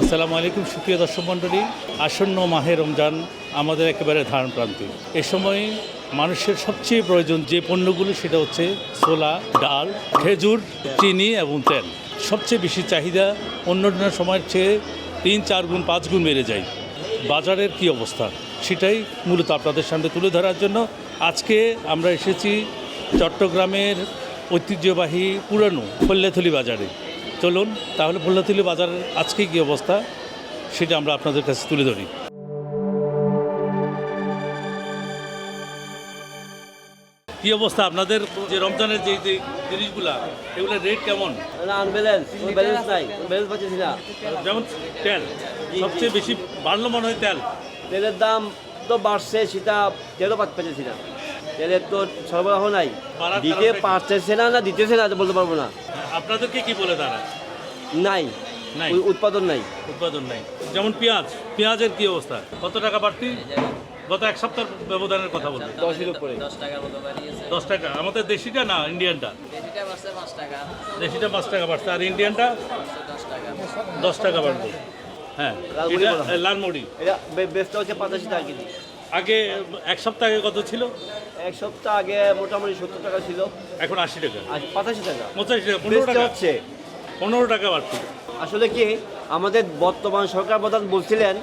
আসসালামু আলাইকুম, সুপ্রিয় দর্শক মণ্ডলী। আসন্ন মাহে রমজান আমাদের একেবারে ধারণ প্রান্তে এ সময় মানুষের সবচেয়ে প্রয়োজন যে পণ্যগুলো, সেটা হচ্ছে ছোলা, ডাল, খেজুর, চিনি এবং তেল। সবচেয়ে বেশি চাহিদা অন্য অন্য সময়ের চেয়ে তিন, চার গুণ, পাঁচ গুণ বেড়ে যায়। বাজারের কি অবস্থা? সেটাই মূলত আপনাদের সামনে তুলে ধরার জন্য আজকে আমরা এসেছি চট্টগ্রামের ঐতিহ্যবাহী পুরানো ফল্যাথলি বাজারে। চলুন তাহলে ফল্যাথলি বাজারের আজকে কি অবস্থা সেটা আমরা আপনাদের কাছে তুলে ধরি। কি অবস্থা আপনাদের? যে রমজানের যে যে জিনিসগুলা এগুলোর রেট কেমন? না আনব্যালেন্স ব্যালেন্স নাই ব্যালেন্স পাচ্ছি না। যেমন তেল সবচেয়ে বেশি বাড়লো মনে হয় তেল। তেলের দাম তো বাড়ছে সেটা তেলও পাচ্ছি পাচ্ছি না। তেলের তো সরবরাহ নাই। দিতে? পারতেছে না না দিতেছে না বলতে পারব না। আপনাদেরকে কি বলে তারা? নাই। নাই। উৎপাদন নাই। উৎপাদন নাই। যেমন পেঁয়াজ পেঁয়াজের কি অবস্থা? কত টাকা বাড়তি? গত এক সপ্তাহ ব্যবধানের কথা বলব দশ টাকার মতো দশ টাকা। আমাদের দেশিটা না ইন্ডিয়ানটা? পাঁচ টাকা। দেশিটা পাঁচ টাকা বাড়ছে। আর ইন্ডিয়ানটা? দশ টাকা। বাড়বে। হ্যাঁ। লালমুড়ি হয়। বেচটা হচ্ছে পঁচাশি টাকা কেজি। আগে এক সপ্তাহ আগে কত ছিল? এক সপ্তাহ আগে মোটামুটি সত্তর টাকা ছিল। এখন আশি টাকা। পঁচাশি টাকা। পঁচাশি টাকা পনেরো টাকা। হচ্ছে। পনেরো টাকা বাড়তি। আসলে কি আমাদের বর্তমান সরকার প্রধান বলছিলেন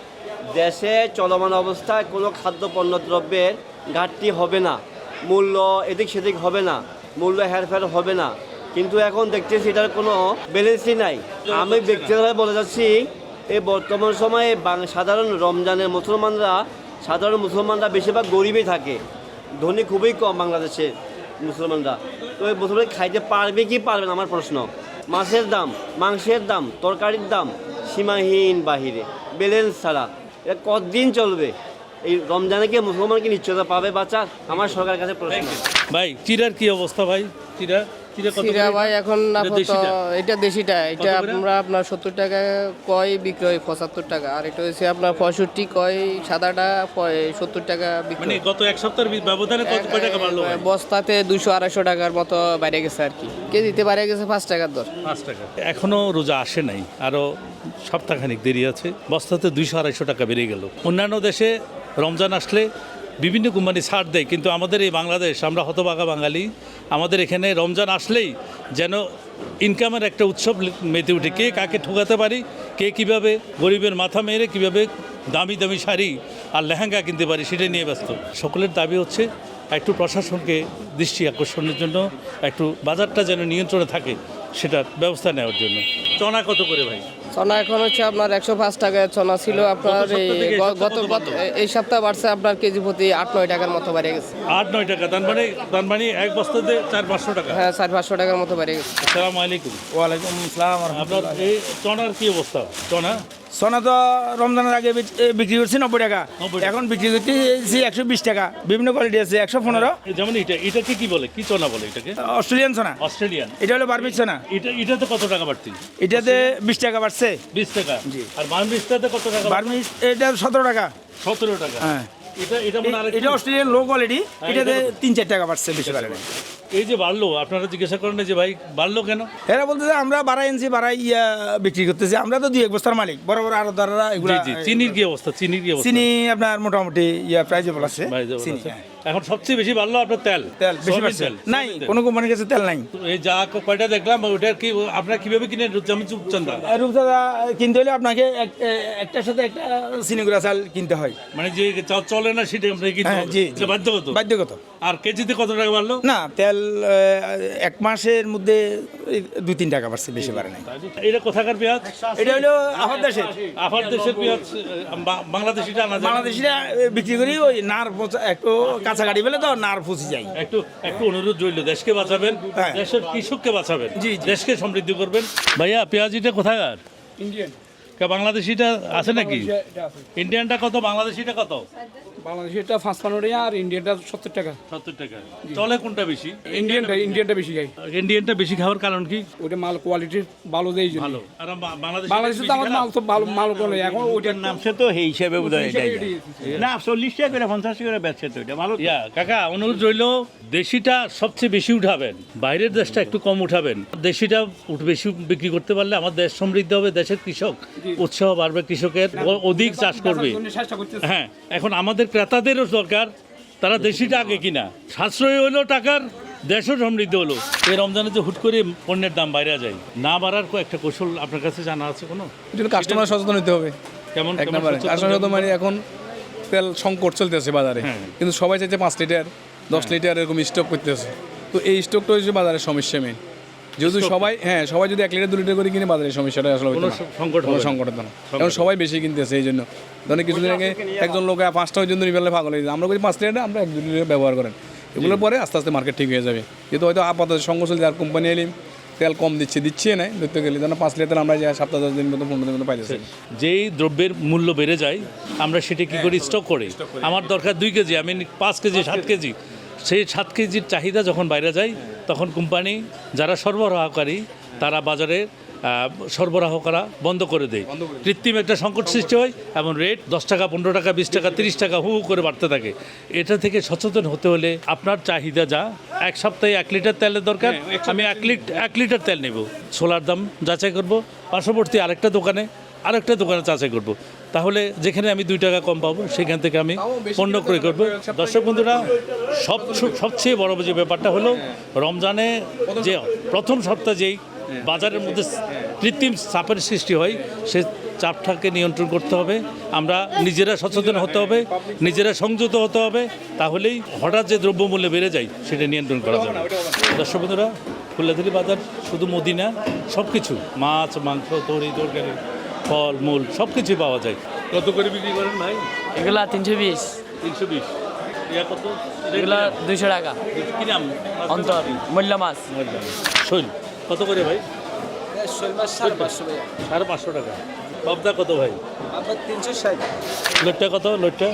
দেশে চলমান অবস্থায় কোনো খাদ্য পণ্য দ্রব্যের ঘাটতি হবে না। মূল্য এদিক সেদিক হবে না। মূল্য হেরফের হবে না। কিন্তু এখন দেখতেছি এটার কোনো ব্যালেন্সই নাই। আমি ব্যক্তিগতভাবে বলে যাচ্ছি এই বর্তমান সময়ে সাধারণ রমজানের মুসলমানরা সাধারণ মুসলমানরা বেশিরভাগ গরিবই থাকে। ধনী খুবই কম বাংলাদেশে মুসলমানরা। তো মুসলমান খাইতে পারবে কি পারবে না, আমার প্রশ্ন। মাছের দাম, মাংসের দাম, তরকারির দাম সীমাহীন বাহিরে ব্যালেন্স ছাড়া। এটা কতদিন চলবে? এই রমজানে কি মুসলমান কি নিশ্চয়তা পাবে, বাচ্চা? আমার সরকারের কাছে প্রশ্ন। ভাই, চিরার কি অবস্থা ভাই? চিরা? সিরা ভাই এখন এটা আপাতত দেশিটা? এটা দেশিটা। এটা আমরা আপনার সত্তর টাকা কয় বিক্রি হয়? পঁচাত্তর টাকা। আর এটা হচ্ছে আপনার পঁয়ষট্টি কয় সাদাটা সত্তর টাকা বিক্রি মানে গত এক সপ্তাহের ব্যবধানে কত টাকা বাড়লো বস্তাতে দুশো আড়াইশো টাকার মতো বাইরে গেছে আর কি। কেজিতে বাইরে গেছে? পাঁচ টাকার দর। পাঁচ টাকা। এখনও রোজা আসে নাই। আরও সপ্তাহখানিক দেরি আছে। বস্তাতে দুইশো আড়াইশো টাকা বেড়ে গেল। অন্যান্য দেশে রমজান আসলে বিভিন্ন কোম্পানি ছাড় দেয়, কিন্তু আমাদের এই বাংলাদেশ, আমরা হতবাগা বাঙালি, আমাদের এখানে রমজান আসলেই যেন ইনকামের একটা উৎসব মেতে উঠে। কে কাকে ঠকাতে পারি, কে কীভাবে গরিবের মাথা মেরে কীভাবে দামি দামি শাড়ি আর লেহেঙ্গা কিনতে পারি, সেটা নিয়ে ব্যস্ত। সকলের দাবি হচ্ছে একটু প্রশাসনকে দৃষ্টি আকর্ষণের জন্য, একটু বাজারটা যেন নিয়ন্ত্রণে থাকে, সেটার ব্যবস্থা নেওয়ার জন্য। চনা কত করে ভাই? চনা এখন হচ্ছে আপনার একশো পাঁচ টাকায় চনা ছিল আপনার গত এই গত গত এই সপ্তাহ বাড়ছে আপনার কেজি প্রতি আট নয় টাকার মতো বেড়ে গেছে। আট নয় টাকা তার মানে তার মানে এক বস্তাতে চার পাঁচশো টাকা। হ্যাঁ চার পাঁচশো টাকার মতো বেড়ে গেছে। আসসালামু আলাইকুম। ওয়ালাইকুম আসসালাম আপনার এই চনার কি অবস্থা? চনা? সোনা তো রমজানের আগে বিক্রি করছি নব্বই টাকা। এখন বিক্রি করছি একশো বিশ টাকা। বিভিন্ন কোয়ালিটি আছে একশো পনেরো। যেমন এটা এটাকে কি বলে? কি চনা বলে এটাকে? অস্ট্রেলিয়ান সোনা অস্ট্রেলিয়ান। এটা হলো বার্মিক সোনা এটা এটাতে কত টাকা বাড়তি? এটাতে বিশ টাকা বাড়ছে। বিশ টাকা। আর কত টাকা বার্মিক এটা সতেরো টাকা। সতেরো টাকা। হ্যাঁ। এটা এটা অস্ট্রেলিয়ান লো কোয়ালিটি হ্যাঁ, এটাতে তিন চার টাকা বাড়ছে বেশি। এই যে বাড়লো আপনারা জিজ্ঞাসা করেন যে ভাই বাড়লো কেন? এরা বলতেছে আমরা বাড়াই এনছি বাড়াই ইয়া বিক্রি করতেছি। আমরা তো দুই এক বস্তার মালিক। বড় বড় আরও দ্বারা এগুলা চিনির কি অবস্থা? চিনির কি চিনি আপনার মোটামুটি ইয়া প্রাইজেবল আছে। চিনি হ্যাঁ। এখন সবচেয়ে বেশি বাড়লো আপনার তেল? তেল বেশি বাড়ছে। তেল, নাই কোনো কোম্পানির কাছে তেল নাই। এই যা কয়টা দেখলাম ওটার কি আপনারা কীভাবে কিনে যেমন চুপচান্দা রূপদাদা কিনতে হলে আপনাকে একটার সাথে একটা সিনিগুড়া চাল কিনতে হয়। মানে যে চলে না সেটা আপনাকে কিনতে হ্যাঁ। জি বাধ্যগত? বাধ্যগত। আর কেজিতে কত টাকা বাড়লো? না তেল এক মাসের মধ্যে দুই তিন টাকা বাড়ছে বেশি বাড়ে নাই এটা কোথাকার পেঁয়াজ এটা হলো আমার দেশের আফার দেশের পেঁয়াজ বা- বাংলাদেশিটা না? বাংলাদেশিরা বিক্রি করি ওই নার পচা- একটু কাছাকাছি ফেলে তো নার ফুসি যায় একটু একটু অনুরোধ রইল দেশকে বাঁচাবেন হ্যাঁ। দেশের কৃষককে বাঁচাবেন জি। দেশকে সমৃদ্ধি করবেন ভাইয়া পেঁয়াজিটা কোথাকার ইন্ডিয়ান বাংলাদেশিটা আছে নাকি? ইন্ডিয়ানটা কত? বাংলাদেশিটা কত? বাংলাদেশিটা টাকা আর ইন্ডিয়ানটা সত্তর টাকা। সত্তর টাকা। চলে কোনটা বেশি? ইন্ডিয়ানটা ইন্ডিয়ানটা বেশি খাই। ইন্ডিয়ানটা বেশি খাওয়ার কারণ কি? ওইটা মাল কোয়ালিটির ভালো দেয় ভালো। আর বাংলাদেশি বাংলাদেশে তো আমার মাল তো ভালো মাল কোনো এখন ওইটার নাম সে তো সেই হিসাবে হয় এটাই। না চল্লিশ টাকা করে পঞ্চাশ টাকা করে বেচছে তো এটা। ভালো ইয়া কাকা অনুরোধ রইল দেশিটা সবচেয়ে বেশি উঠাবেন। বাইরের দেশটা একটু কম উঠাবেন। দেশিটা উঠ- বেশি বিক্রি করতে পারলে আমার দেশ সমৃদ্ধ হবে দেশের কৃষক। উৎসাহ বাড়বে কৃষকের অধিক চাষ করবে। হ্যাঁ এখন আমাদের ক্রেতাদেরও দরকার তারা দেশিটা আগে কিনা। সাশ্রয় হলো টাকার দেশও সমৃদ্ধ হলো। এই রমজানে যে হুট করে পণ্যের দাম বাইরে যায় না বাড়ার একটা কৌশল আপনার কাছে জানা আছে কোনো? কাস্টমার সচেতন হতে হবে। কেমন এক নম্বরে কাস্টমার মানে এখন তেল সংকট চলতেছে বাজারে। হ্যাঁ। কিন্তু সবাই চাইছে পাঁচ লিটার দশ লিটার এরকম স্টক করতেছে। তো এই স্টকটা হচ্ছে বাজারের সমস্যা মেন যেহেতু সবাই হ্যাঁ সবাই যদি এক লিটার দু লিটার করে কিনে বাজারের সমস্যাটা আসলে কোনো। সংকট কোনো সংকট না। এখন সবাই বেশি কিনতেছে এই জন্য। ধরেন কিছুদিন আগে একজন লোক পাঁচটা পর্যন্ত নিবেলে পাগল হয়ে যায় আমরা করি পাঁচ লিটার আমরা এক দু লিটার ব্যবহার করেন। এগুলোর পরে আস্তে আস্তে মার্কেট ঠিক হয়ে যাবে। যেহেতু হয়তো আপাতত সঙ্গ চলছে আর কোম্পানি এলিম তেল কম দিচ্ছে দিচ্ছে না ধরতে গেলে। যেন পাঁচ লিটার আমরা যে সপ্তাহ দশ দিন মতো পনেরো দিন মতো পাইতেছি। যেই দ্রব্যের মূল্য বেড়ে যায় আমরা সেটা কী করি স্টক করে? আমার দরকার দুই কেজি আমি পাঁচ কেজি সাত কেজি। সেই সাত কেজির চাহিদা যখন বাইরে যায় তখন কোম্পানি যারা সরবরাহকারী তারা বাজারে সরবরাহ করা বন্ধ করে দেয়। কৃত্রিম একটা সংকট সৃষ্টি হয় এবং রেট দশ টাকা পনেরো টাকা বিশ টাকা তিরিশ টাকা হু হু করে বাড়তে থাকে। এটা থেকে সচেতন হতে হলে আপনার চাহিদা যা এক সপ্তাহে এক লিটার তেলের দরকার। আমি এক লিটার। এক লিটার তেল নেব। সোলার দাম যাচাই করব। পার্শ্ববর্তী আরেকটা দোকানে আরেকটা দোকানে যাচাই করব। তাহলে যেখানে আমি দুই টাকা কম পাবো, সেখান থেকে আমি পণ্য ক্রয় করব। দর্শক বন্ধুরা, সব সবচেয়ে বড় যে ব্যাপারটা হলো, রমজানে যে প্রথম সপ্তাহ যেই বাজারের মধ্যে কৃত্রিম চাপের সৃষ্টি হয়, সে চাপটাকে নিয়ন্ত্রণ করতে হবে। আমরা নিজেরা সচেতন হতে হবে, নিজেরা সংযত হতে হবে, তাহলেই হঠাৎ যে দ্রব্যমূল্য বেড়ে যায়, সেটা নিয়ন্ত্রণ করা যাবে। দর্শক বন্ধুরা ফুল্লাধুলি বাজার শুধু মদিনা সব কিছু মাছ, মাংস, তরি, তরকারি। ফল মূল সব কিছুই পাওয়া যায়। কত করে বিক্রি করেন ভাই? এগুলা তিনশো বিশ। তিনশো বিশ। ইয়া কত? এগুলা দুইশো টাকা। কি নাম? অন্তর মূল্য মাছ। শৈল কত করে ভাই? সাড়ে পাঁচশো টাকা। পাবদা কত ভাই? তিনশো ষাট। লোটটা কত? লোটটা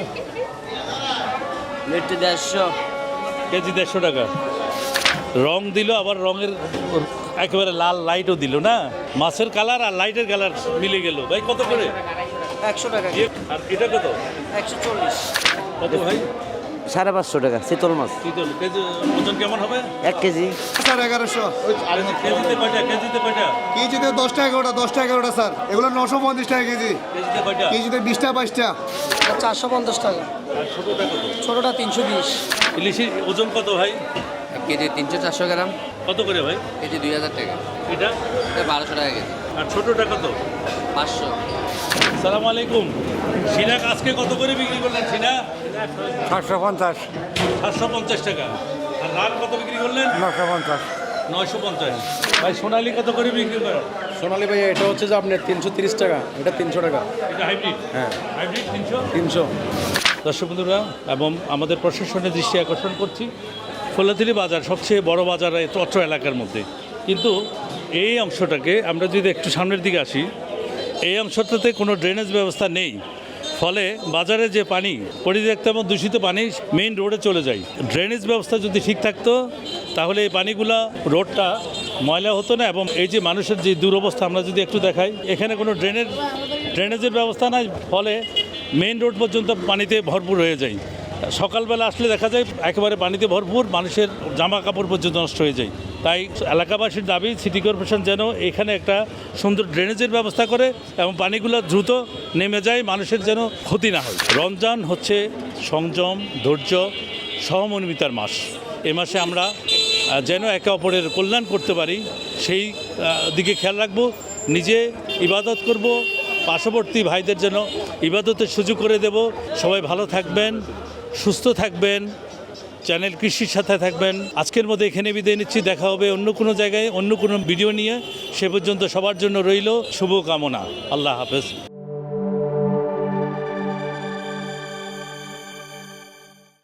লিটার দেড়শো। কেজি দেড়শো টাকা। রং দিল আবার রঙের একেবারে লাল লাইটও দিল না? মাছের কালার আর লাইটের কালার মিলে গেল। ভাই কত করে? একশো টাকা এ- আর এটা কত? একশো চল্লিশ। কত ভাই? সাড়ে পাঁচশো টাকা শীতল মাছ। শীতল। কেজি ওজন কেমন হবে? এক কেজি। স্যার এগারোশো। আর কেজিতে কয়টা কেজিতে কয়টা কেজিতে দশ টাকা এগারোটা দশ টাকা এগারোটা স্যার। এগুলো নশো পঞ্চাশ টাকা কেজি। কেজিতে কয়টা কেজিতে বিশটা বাইশটা। চারশো পঞ্চাশ টাকা। ছোটোটা ছোটোটা তিনশো বিশ। ইলিশের ওজন কত ভাই? এক কেজি তিনশো চারশো গ্রাম। কত করে ভাই? কেজি দুই হাজার টাকা। এটা? বারোশো টাকা কেজি। আর ছোটোটা কত? পাঁচশো। সালাম আলাইকুম। সিনা আজকে কত করে বিক্রি করলেন সিনা? সাতশো পঞ্চাশ। সাতশো পঞ্চাশ টাকা। আর লাল কত বিক্রি করলেন? নশো পঞ্চাশ। নয়শো পঞ্চাশ। ভাই সোনালি কত করে বিক্রি করেন? সোনালি ভাই এটা হচ্ছে যে আপনার তিনশো তিরিশ টাকা। এটা তিনশো টাকা। এটা হাইব্রিড? হ্যাঁ। হাইব্রিড তিনশো? তিনশো। দর্শক বন্ধুরা এবং আমাদের প্রশাসনের দৃষ্টি আকর্ষণ করছি। ফুলাতিলি বাজার, সবচেয়ে বড় বাজার অত্র এলাকার মধ্যে। কিন্তু এই অংশটাকে আমরা যদি একটু সামনের দিকে আসি, এই অংশটাতে কোনো ড্রেনেজ ব্যবস্থা নেই। ফলে বাজারে যে পানি, পরিত্যক্ত এবং দূষিত পানি মেইন রোডে চলে যায়। ড্রেনেজ ব্যবস্থা যদি ঠিক থাকতো, তাহলে এই পানিগুলা রোডটা ময়লা হতো না এবং এই যে মানুষের যে দুরবস্থা আমরা যদি একটু দেখাই, এখানে কোনো ড্রেনের ড্রেনেজের ব্যবস্থা নাই। ফলে মেইন রোড পর্যন্ত পানিতে ভরপুর হয়ে যায়। সকালবেলা আসলে দেখা যায় একেবারে পানিতে ভরপুর, মানুষের জামা কাপড় পর্যন্ত নষ্ট হয়ে যায়। তাই এলাকাবাসীর দাবি, সিটি কর্পোরেশন যেন এখানে একটা সুন্দর ড্রেনেজের ব্যবস্থা করে এবং পানিগুলো দ্রুত নেমে যায়, মানুষের যেন ক্ষতি না হয়। রমজান হচ্ছে সংযম, ধৈর্য, সহমর্মিতার মাস। এ মাসে আমরা যেন একে অপরের কল্যাণ করতে পারি, সেই দিকে খেয়াল রাখব। নিজে ইবাদত করব, পার্শ্ববর্তী ভাইদের যেন ইবাদতের সুযোগ করে দেব। সবাই ভালো থাকবেন। সুস্থ থাকবেন, চ্যানেল কৃষির সাথে থাকবেন। আজকের মধ্যে এখানে বিদায় নিচ্ছি, দেখা হবে অন্য কোনো জায়গায়, অন্য কোনো ভিডিও নিয়ে। সে পর্যন্ত সবার জন্য রইল শুভকামনা। আল্লাহ হাফেজ।